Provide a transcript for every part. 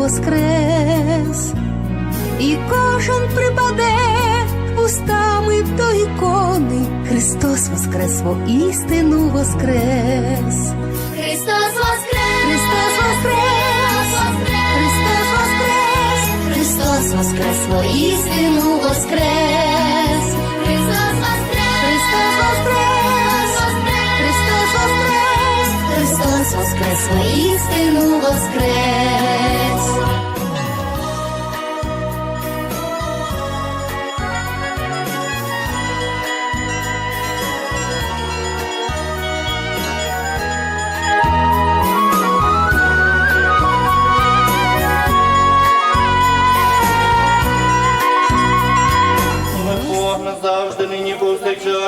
воскрес, і кожен припаде устами до ікони, Христос воскрес, воістину воскрес. Христос воскрес! Христос воскрес! Христос воскрес! Христос воскрес, воістину воскрес! Христос воскрес! Христос воскрес! Христос воскрес! Христос воскрес, воістину воскрес!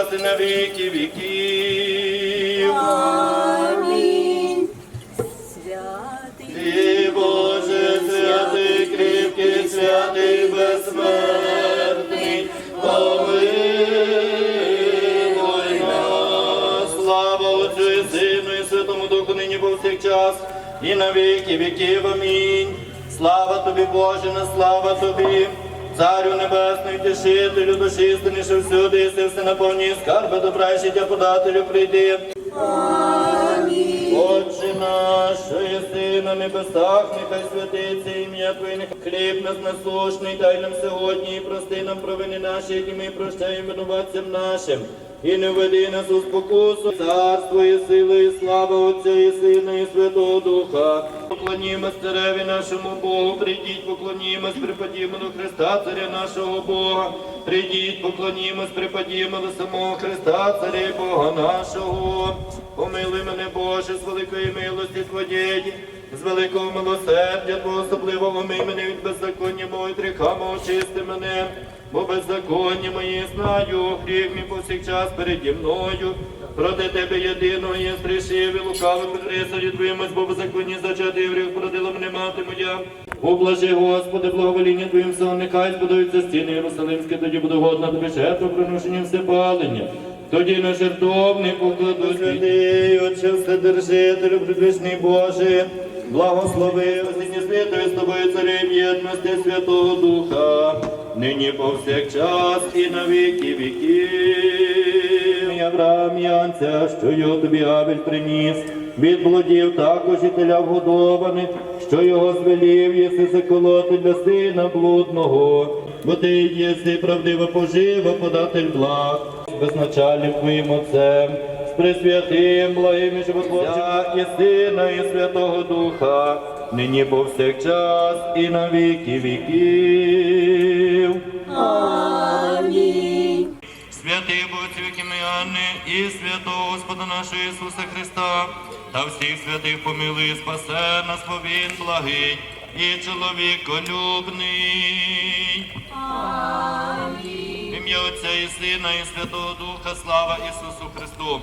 Повсякчас і на віки віків. Амінь. Ти, Боже, святий, кріпкий, святий, безсмертний, помилуй нас. Слава Отцю і Сину і Святому Духу, нині повсякчас і на віки віків. Амінь. Слава тобі, Боже, на слава тобі. Царю небесний, тішителю, душі істинніше всюди, і все наповні, скарби добра і життя подателю прийди. Отче наш, що єси на небесах, нехай святиться ім'я Твоє, нехай хліб нас насушний, дай нам сьогодні і прости нам провини наші, які ми прощаємо винуватцям нашим. І не введи нас у спокусу, царство і сили, і слава Отця і Сина, і Святого Духа. Поклонімось цареві нашому Богу, прийдіть, поклонімось, припадімо до Христа, царя нашого Бога. Прийдіть, поклонімось, припадімо до самого Христа, царя і Бога нашого. Помилуй мене, Боже, з великої милості Твоєї, з великого милосердя Твого особливого ми мене від беззаконня мого і гріха мого очисти мене, бо беззаконня мої знаю, гріх мій повсякчас переді мною. Проти тебе єдиного є зрішив і лукавим присаді твоїм, бо беззаконні зачати гріх породила мене мати моя. Ублажи, Господи, благовоління Твоїм сон, нехай збудуються стіни Єрусалимські, тоді буде годна тобі жертва приношення всепалення. Тоді на жертовник покладуть святий, Отче Вседержителю, предвічний Боже, благослови осінні святою з тобою царем єдності Святого Духа, нині повсякчас і на віки віків. І Авраам Янця, що його тобі Авель приніс, від блудів також і теля вгодованих, що його звелів єси заколоти для сина блудного, бо ти єси правдива пожива, податель благ, безначальним твоїм отцем, з пресвятим, благим і животворцем, і Сина, і Святого Духа, нині повсякчас і на віки віків. Амінь. Святий віки Анни і святого Господа нашого Ісуса Христа, та всіх святих помилуй, спасе нас, бо Він благий і чоловіколюбний. Ім'я Отця і Сина, і Святого Духа, слава Ісусу Христу.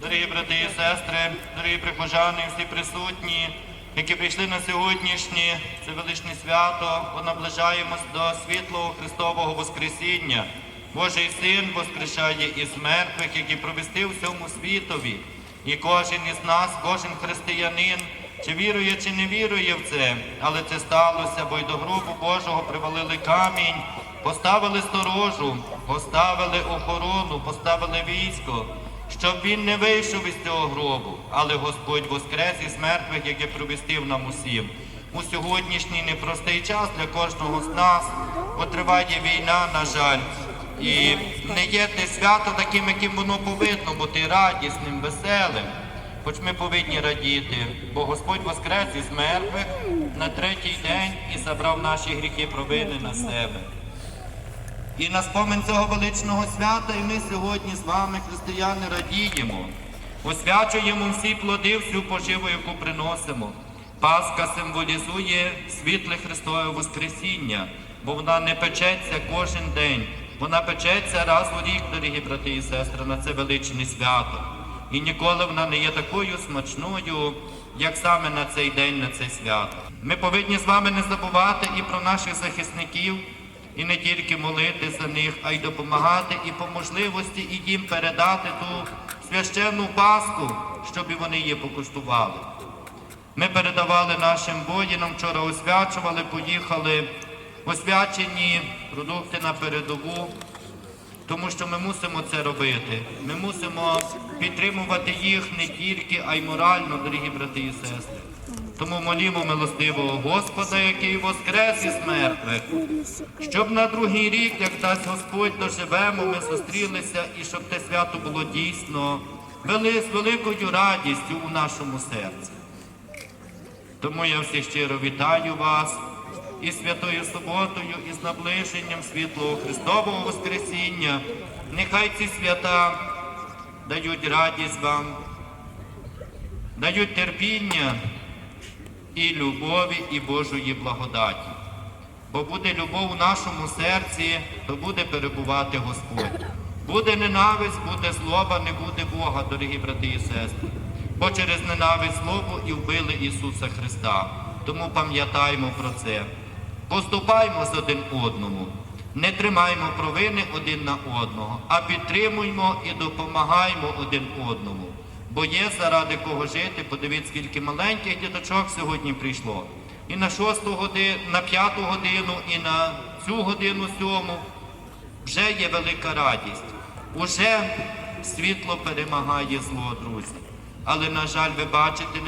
Дорогі брати і сестри, дорогі прихожани, всі присутні, які прийшли на сьогоднішнє це величне свято, бо наближаємось до світлого Христового Воскресіння. Божий Син воскрешає із мертвих, який провести всьому світові. І кожен із нас, кожен християнин, чи вірує, чи не вірує в це, але це сталося, бо й до гробу Божого привалили камінь, поставили сторожу, поставили охорону, поставили військо щоб він не вийшов із цього гробу, але Господь воскрес із мертвих, яке провістив нам усім. У сьогоднішній непростий час для кожного з нас, бо триває війна, на жаль, і не є те свято таким, яким воно повинно бути радісним, веселим. Хоч ми повинні радіти, бо Господь воскрес із мертвих на третій день і забрав наші гріхи провини на себе. І на спомин цього величного свята, і ми сьогодні з вами, християни, радіємо, освячуємо всі плоди, всю поживу, яку приносимо. Пасха символізує світле Христове Воскресіння, бо вона не печеться кожен день. Вона печеться раз у рік, дорогі брати і сестри, на це величне свято. І ніколи вона не є такою смачною, як саме на цей день, на це свято. Ми повинні з вами не забувати і про наших захисників, і не тільки молити за них, а й допомагати і по можливості і їм передати ту священну паску, щоб і вони її покуштували. Ми передавали нашим воїнам, вчора освячували, поїхали освячені продукти на передову, тому що ми мусимо це робити. Ми мусимо підтримувати їх не тільки, а й морально, дорогі брати і сестри. Тому молімо милостивого Господа, який воскрес із мертвих, щоб на другий рік, як дасть Господь, доживемо, ми зустрілися і щоб те свято було дійсно вели з великою радістю у нашому серці. Тому я всіх щиро вітаю вас із святою суботою, і з наближенням світлого Христового Воскресіння. Нехай ці свята дають радість вам, дають терпіння і любові, і Божої благодаті. Бо буде любов у нашому серці, то буде перебувати Господь. Буде ненависть, буде злоба, не буде Бога, дорогі брати і сестри. Бо через ненависть злобу і вбили Ісуса Христа. Тому пам'ятаймо про це. Поступаймо з один одному, не тримаймо провини один на одного, а підтримуймо і допомагаймо один одному. Бо є заради кого жити. Подивіться, скільки маленьких діточок сьогодні прийшло. І на шосту годину, на п'яту годину, і на цю годину сьому вже є велика радість. Уже світло перемагає зло, друзі. Але, на жаль, ви бачите,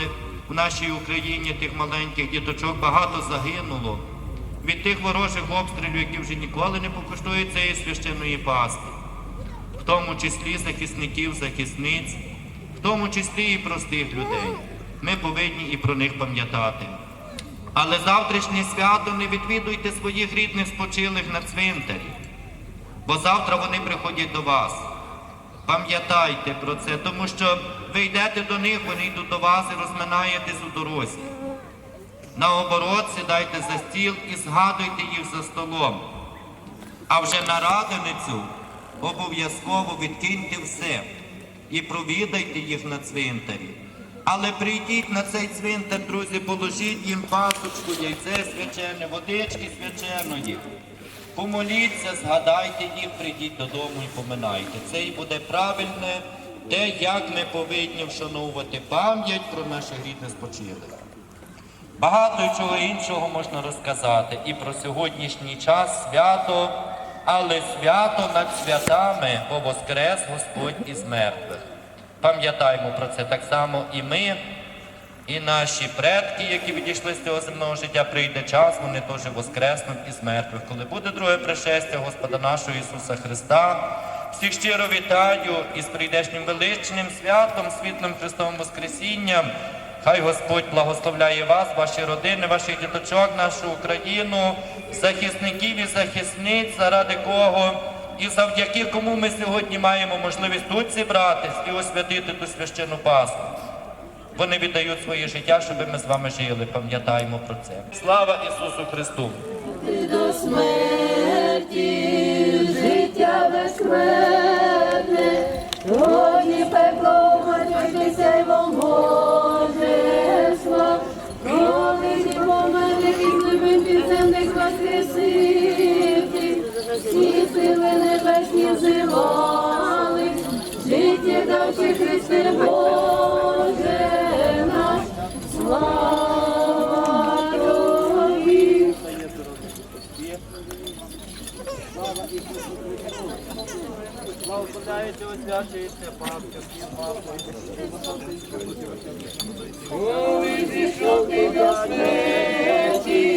в нашій Україні тих маленьких діточок багато загинуло від тих ворожих обстрілів, які вже ніколи не покуштують цієї священної пасти, в тому числі захисників, захисниць, в тому числі і простих людей. Ми повинні і про них пам'ятати. Але завтрашнє свято не відвідуйте своїх рідних спочилих на цвинтарі, бо завтра вони приходять до вас. Пам'ятайте про це, тому що ви йдете до них, вони йдуть до вас і розминаєтесь у дорозі. Наоборот, сідайте за стіл і згадуйте їх за столом. А вже на радоницю обов'язково відкиньте все і провідайте їх на цвинтарі. Але прийдіть на цей цвинтар, друзі, положіть їм пасочку, яйце свячене, водички свяченої. Помоліться, згадайте їх, прийдіть додому і поминайте. Це і буде правильне те, як ми повинні вшановувати пам'ять про наших рідних спочилих. Багато чого іншого можна розказати і про сьогоднішній час свято, але свято над святами, бо воскрес Господь із мертвих. Пам'ятаємо про це так само і ми, і наші предки, які відійшли з цього земного життя, прийде час, вони теж воскреснуть із мертвих. Коли буде друге пришестя Господа нашого Ісуса Христа, всіх щиро вітаю із прийдешнім величним святом, світлим Христовим Воскресінням. Хай Господь благословляє вас, ваші родини, ваших діточок, нашу Україну, захисників і захисниць, заради кого і завдяки кому ми сьогодні маємо можливість тут зібратись і освятити ту священну Пасху. Вони віддають своє життя, щоб ми з вами жили. Пам'ятаємо про це. Слава Ісусу Христу! до смерті, життя безкметне, годі пекло й вам Христе Боже наш, слава Тобі. Благословляється, освячується Пасха, всім Коли зійшов ти до смерті,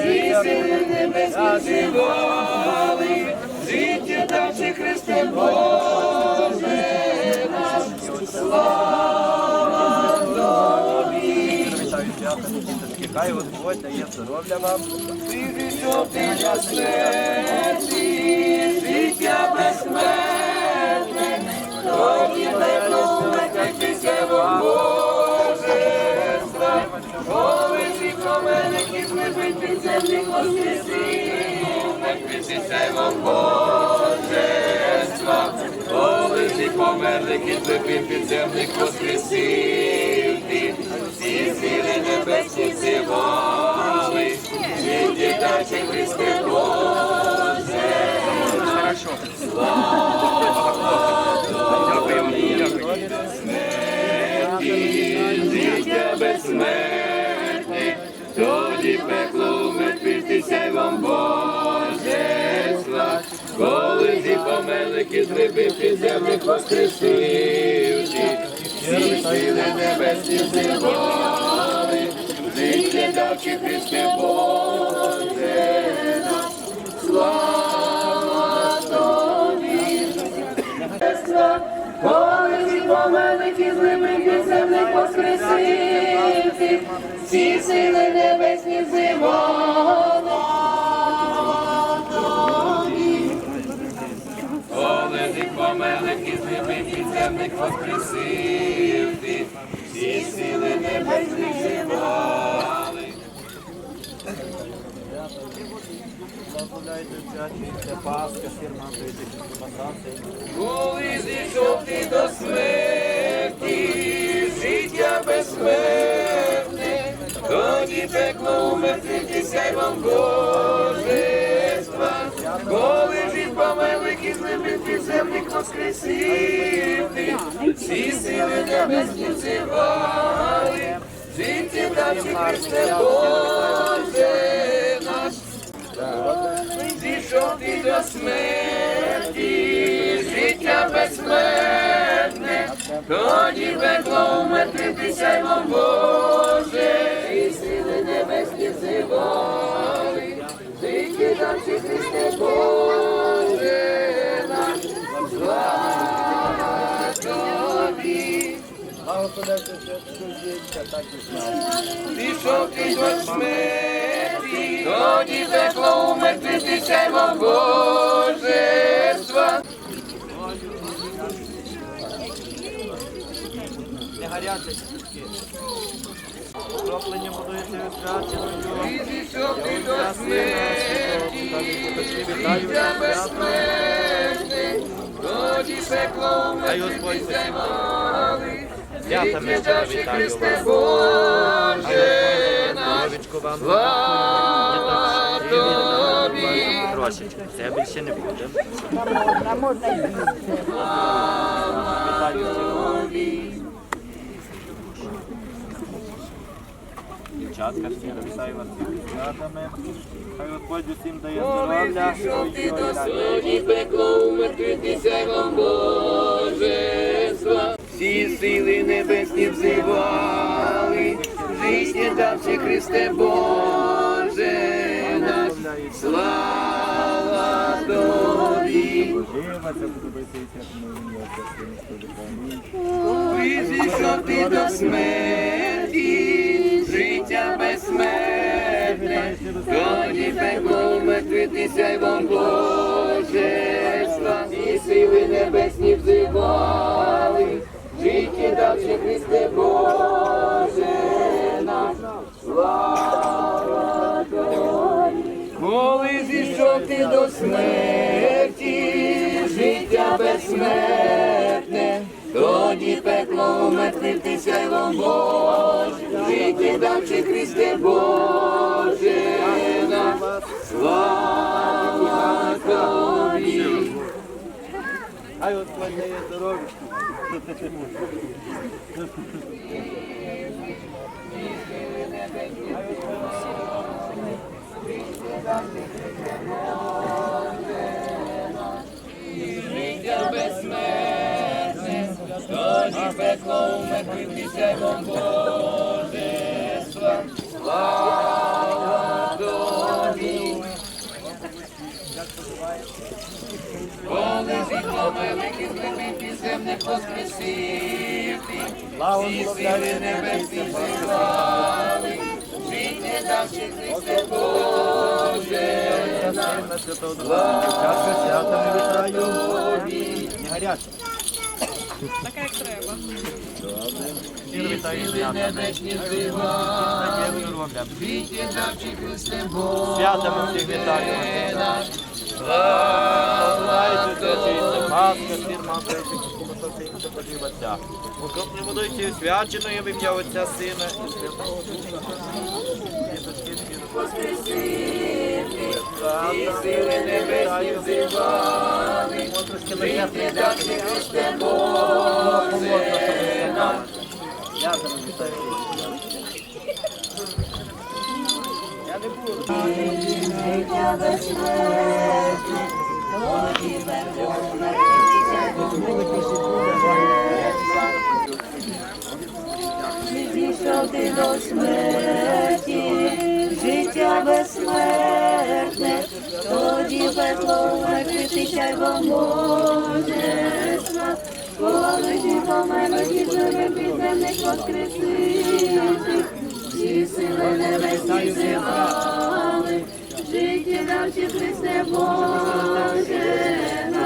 всі сили небесні живали, життя давши Христе Боже наш, слава Тобі. Хай Господь дає здоров'я вам. Що ти на смерті, життя безсмертне, тоді пекло викайтеся вам Божества, підземних воскресив, мертвіця й вам божества, полежних померлих і злепив підземних воскресив ти, всі сили небесні зивали, житті дачі Христе Боже. Померлих із грибів підземних воскресив всі сили небесні зивали, життя дачі Христе Боже, наш, слава тобі, коли зі померлих із грибів підземних воскресив всі сили небесні зивали, грибів підземних воскресив ти, всі сили небесні зивали. Коли зійшов ти до смерті, життя безсмертне, тоді пекло умертвитися й вам божества, коли від померлих із небес підземних воскресив ти, всі сили небесні взивали, життя дачі Христе Боже наш, зійшов ти до смерті, життя безсмертне, тоді пекло умертвитися й вам Боже, дачі Христе Боже наш. Пішов ти до смерті, тоді пекло умертвитися й вам божества. Не гаряче свічки. Кроплення будується. Пішов ти до смерті, життя безсмертне, тоді пекло умертвитися й мали. Святами дачі вітаю Христе вас. Боже наш, слава тобі. Трошечки. Це більше не буде. Дівчатка, всі вітаю вас святами. Хай Господь усім дає здоров'я. Пішов ти до сьогодні пекло умертвитися вам божества. Всі сили небесні взивали, життя давши Христе Боже наш, слава тобі. Призійшов ти до смерті, тоді пекло умертвитися й вам божества, і сили небесні взивали, життя давши Христе Боже наш, слава тобі. Коли зійшов ти до смерті, життя безсмертне, тоді пекло умертвитися ти вам Боже, життя давши Христе Боже нам, слава тобі. Хай от дає здоров'я. Життя святого Духа. Дівчатка, святами вітаю. Не гаряче. Така як треба. Щиро вітаю свята. Святами всіх вітаю. Слава Ісусе, Пасха, сир, масло, кумаса, синця, подиваться. Укропною водою цією свяченою в ім'я Отця, Сина і Святого Духа. Сили небесні зівали, Я не буду. Дійшов ти до життя тоді пекло мертвий вам божества, коли по помер, і живе підземних воскресити, всі сили небесні зивали, життя давчи Христе Боже наш,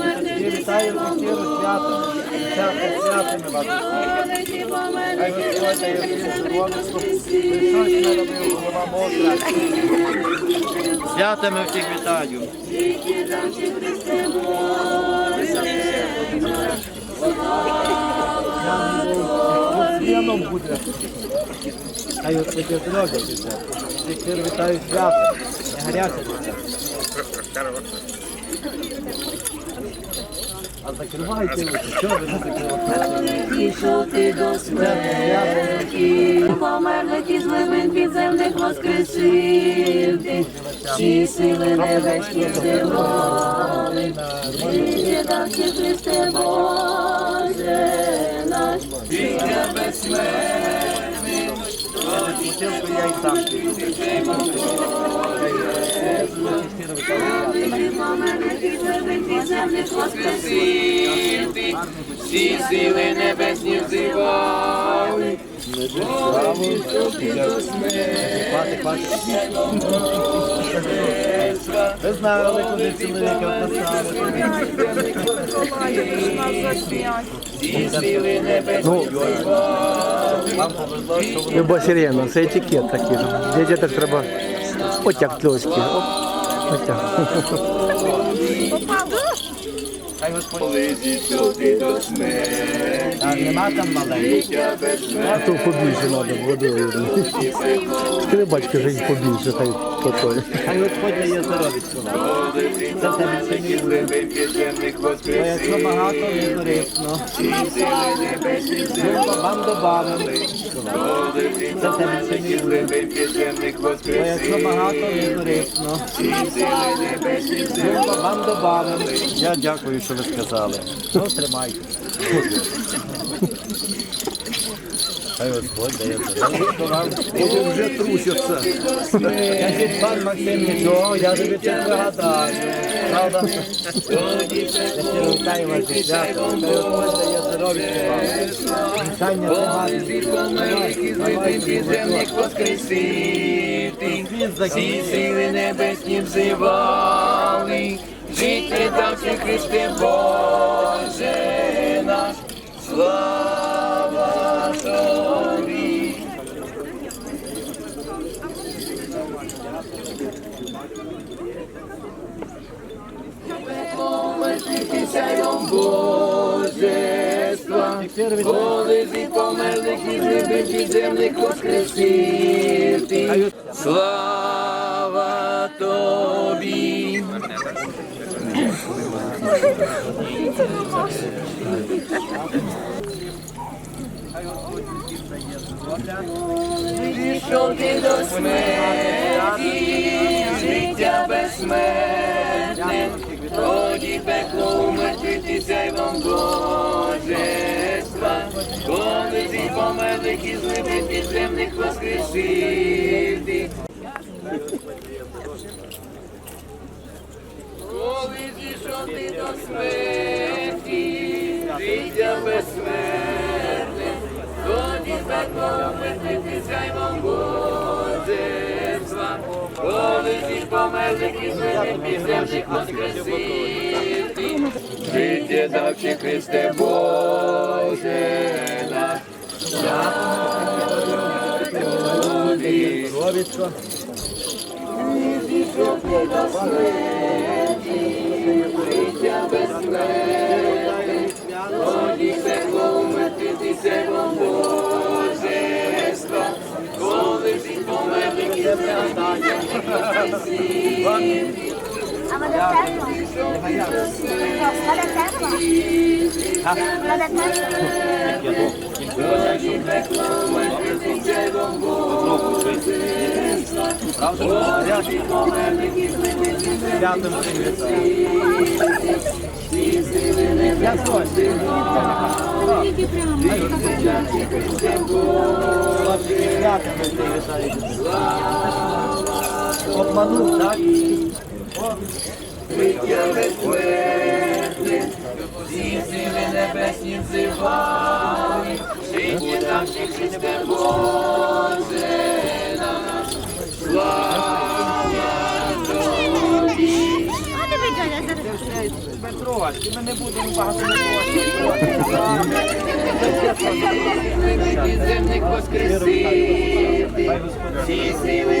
мертвий Вітаю вас щиро. Свято, вас. Коли ти помер, Хай Господь дає всім здоров'я, Христос не робив, голова мокра. Святами всіх вітаю. П'яном буде. Хай Господь здоров'я. Всіх щиро вітаю свято. Не гаряче буде. Закривайте чого ви не закриваєте? Пішов ти до смерті, померли ті з глибин підземних воскресив ти, всі сили небесні здивали, життя дав чи Христе Боже наш, життя безсмертне, Бутилку я і сам піду. ти померли ті з глибин підземних воскресив ти, Всі сили небесні взивали. Ви знали, куди що ви Люба сирена, це етикет такий. Так треба отяг трошки. Оп, Отяг. Хай Господь А нема там маленьких. А то побільше треба водою. Батько, що їх побільше, хай потоє. Хай Господь дає здоров'ячко вам. Це все більше. Бо якщо багато, не корисно. Ми вам добавимо. Це більше не. Бо якщо багато, не корисно. Ми вам добавимо. Я дякую, що ви сказали. Ну, тримайте. Хай Господь дає здоров'ячко вам. Вже трусяться. Кажіть, пан Максим, нічого, я тобі це пригадаю. Правда? Я щиро вітаю вас зі святом, хай Господь дає здоров'я вам. Вітання підземних воскресити, всі сили небесні взивали, життя давши Христе Боже наш, слава Тобі. Сяйвом Божества, коли зі померлих і глибин підземних воскресити. Слава Тобі! Пішов ти до смерті, життя безсмертне, тоді пекло умертвитися й вам божества, коли зі померлих і зливих підземних воскресити. Не зійшов ти до смерті, життя безсмертне, тоді пекло вмертити займом Божества, коли всіх померлих і звених підземних воскресити, життя давче Христе Боже наш, Ровічко. життя безсмертне, тоді пекло вмертити займом Божества, коли всіх померлих і звених підземних воскресити, А вода тепла? Вода тепла? Вода тепла? П'ятим привітаю. Я стой. П'ятим привітаю. Обманув, так? Всі сили небесні взивали, життя Петрович, ми не будемо багато Підземних воскресити, всі сили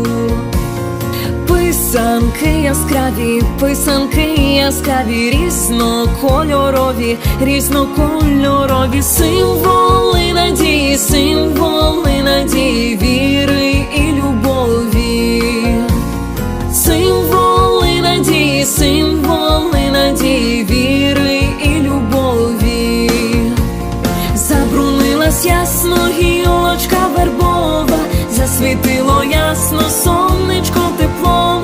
Писанки яскраві, писанки яскраві, різнокольорові, різнокольорові, символи надії, символи надії, віри і любові. Символи надії, символи надії, віри і любові. Забрунилась ясно гілочка вербова, засвітило ясно сонечко теплом,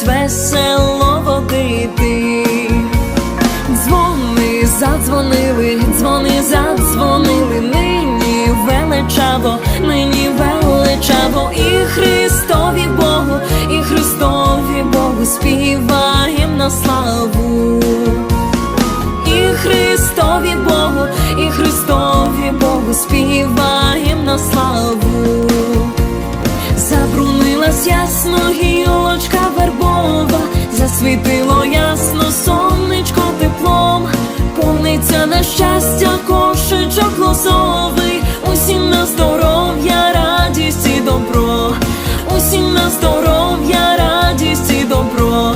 Будуть весело водити. Дзвони задзвонили, дзвони задзвонили, нині величаво, нині величаво, і Христові Богу, і Христові Богу співаєм на славу. І Христові Богу, і Христові Богу співаєм на славу. Зараз ясно гілочка вербова, засвітило ясно сонечко теплом, повниться на щастя, кошечок лозовий, усім на здоров'я, радість і добро, усім на здоров'я, радість і добро.